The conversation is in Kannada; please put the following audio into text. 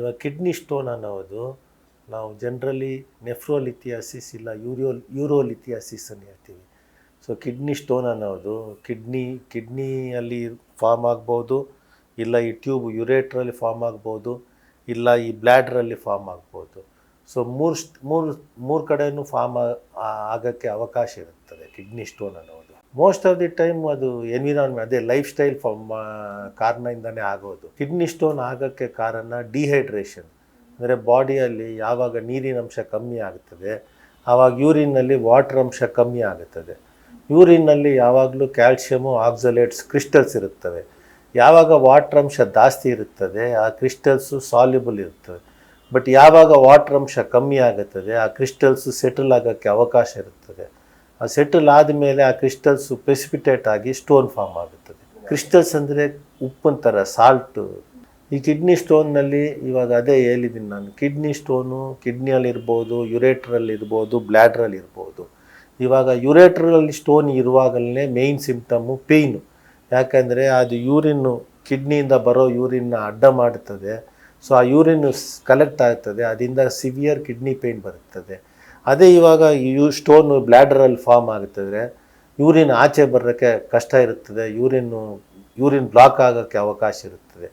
ಇವಾಗ ಕಿಡ್ನಿ ಸ್ಟೋನ್ ಅನ್ನೋದು ನಾವು ಜನರಲಿ ನೆಫ್ರೋಲಿಥಿಯಾಸಿಸ್ ಇಲ್ಲ ಯೂರಿಯೋ ಯೂರೋಲಿಥಿಯಾಸಿಸ್ ಅಂತ ಹೇಳ್ತೀವಿ. ಸೊ ಕಿಡ್ನಿ ಸ್ಟೋನ್ ಅನ್ನೋದು ಕಿಡ್ನಿ ಕಿಡ್ನಿಯಲ್ಲಿ ಫಾರ್ಮ್ ಆಗ್ಬೋದು, ಇಲ್ಲ ಈ ಟ್ಯೂಬ್ ಯುರೇಟ್ರಲ್ಲಿ ಫಾರ್ಮ್ ಆಗ್ಬೋದು, ಇಲ್ಲ ಈ ಬ್ಲ್ಯಾಡ್ರಲ್ಲಿ ಫಾರ್ಮ್ ಆಗ್ಬೋದು. ಸೊ ಮೂರು ಮೂರು ಮೂರು ಕಡೆಯೂ ಫಾರ್ಮ್ ಆಗೋಕ್ಕೆ ಅವಕಾಶ ಇರುತ್ತದೆ ಕಿಡ್ನಿ ಸ್ಟೋನ್ ಅನ್ನೋದು. ಮೋಸ್ಟ್ ಆಫ್ ದಿ ಟೈಮ್ ಅದು ಎನ್ವಿರಾನ್ಮೆಂಟ್, ಅದೇ ಲೈಫ್ ಸ್ಟೈಲ್ ಫಾರ್ಮ್ ಕಾರಣದಿಂದನೇ ಆಗೋದು. ಕಿಡ್ನಿ ಸ್ಟೋನ್ ಆಗೋಕ್ಕೆ ಕಾರಣ ಡಿಹೈಡ್ರೇಷನ್ ಅಂದರೆ ಬಾಡಿಯಲ್ಲಿ ಯಾವಾಗ ನೀರಿನ ಅಂಶ ಕಮ್ಮಿ ಆಗುತ್ತದೆ ಆವಾಗ ಯೂರಿನ್ನಲ್ಲಿ ವಾಟರ್ ಅಂಶ ಕಮ್ಮಿ ಆಗುತ್ತದೆ ಯೂರಿನ್ನಲ್ಲಿ ಯಾವಾಗಲೂ ಕ್ಯಾಲ್ಶಿಯಮು ಆಕ್ಸಲೇಟ್ಸ್ ಕ್ರಿಸ್ಟಲ್ಸ್ ಇರುತ್ತವೆ. ಯಾವಾಗ ವಾಟರ್ ಅಂಶ ಜಾಸ್ತಿ ಇರುತ್ತದೆ, ಆ ಕ್ರಿಸ್ಟಲ್ಸು ಸಾಲ್ಯುಬಲ್ ಇರುತ್ತವೆ. ಬಟ್ ಯಾವಾಗ ವಾಟರ್ ಅಂಶ ಕಮ್ಮಿ ಆಗುತ್ತದೆ ಆ ಕ್ರಿಸ್ಟಲ್ಸು ಸೆಟಲ್ ಆಗೋಕ್ಕೆ ಅವಕಾಶ ಇರುತ್ತದೆ. ಆ ಸೆಟಲ್ ಆದಮೇಲೆ ಆ ಕ್ರಿಸ್ಟಲ್ಸ್ ಪ್ರೆಸಿಪಿಟೇಟ್ ಆಗಿ ಸ್ಟೋನ್ ಫಾರ್ಮ್ ಆಗುತ್ತದೆ. ಕ್ರಿಸ್ಟಲ್ಸ್ ಅಂದರೆ ಉಪ್ಪಿನ ಥರ ಸಾಲ್ಟು ಈ ಕಿಡ್ನಿ ಸ್ಟೋನ್ನಲ್ಲಿ ಇವಾಗ ಅದೇ ಹೇಳಿದ್ದೀನಿ ನಾನು. ಕಿಡ್ನಿ ಸ್ಟೋನು ಕಿಡ್ನಿಯಲ್ಲಿರ್ಬೋದು ಯುರೇಟ್ರಲ್ಲಿ ಇರ್ಬೋದು ಬ್ಲ್ಯಾಡ್ರಲ್ಲಿ ಇರ್ಬೋದು ಇವಾಗ ಯುರೇಟ್ರಲ್ಲಿ ಸ್ಟೋನ್ ಇರುವಾಗಲೇ ಮೇಯ್ನ್ ಸಿಂಪ್ಟಮ್ಮು ಪೇಯ್ನು ಯಾಕಂದರೆ ಅದು ಯೂರಿನ್ನು ಕಿಡ್ನಿಯಿಂದ ಬರೋ ಯೂರಿನ್ನ ಅಡ್ಡ ಮಾಡುತ್ತದೆ ಸೊ ಆ ಯೂರಿನ್ ಕಲೆಕ್ಟ್ ಆಗ್ತದೆ. ಅದರಿಂದ ಸಿವಿಯರ್ ಕಿಡ್ನಿ ಪೇಯ್ನ್ ಬರುತ್ತದೆ. ಅದೇ ಇವಾಗ ಯು ಸ್ಟೋನು ಬ್ಲ್ಯಾಡರಲ್ಲಿ ಫಾರ್ಮ್ ಆಗುತ್ತಿದ್ರೆ ಯೂರಿನ್ ಆಚೆ ಬರೋಕ್ಕೆ ಕಷ್ಟ ಇರುತ್ತದೆ, ಯೂರಿನ್ನು, ಯೂರಿನ್ ಬ್ಲಾಕ್ ಆಗೋಕ್ಕೆ ಅವಕಾಶ ಇರುತ್ತದೆ.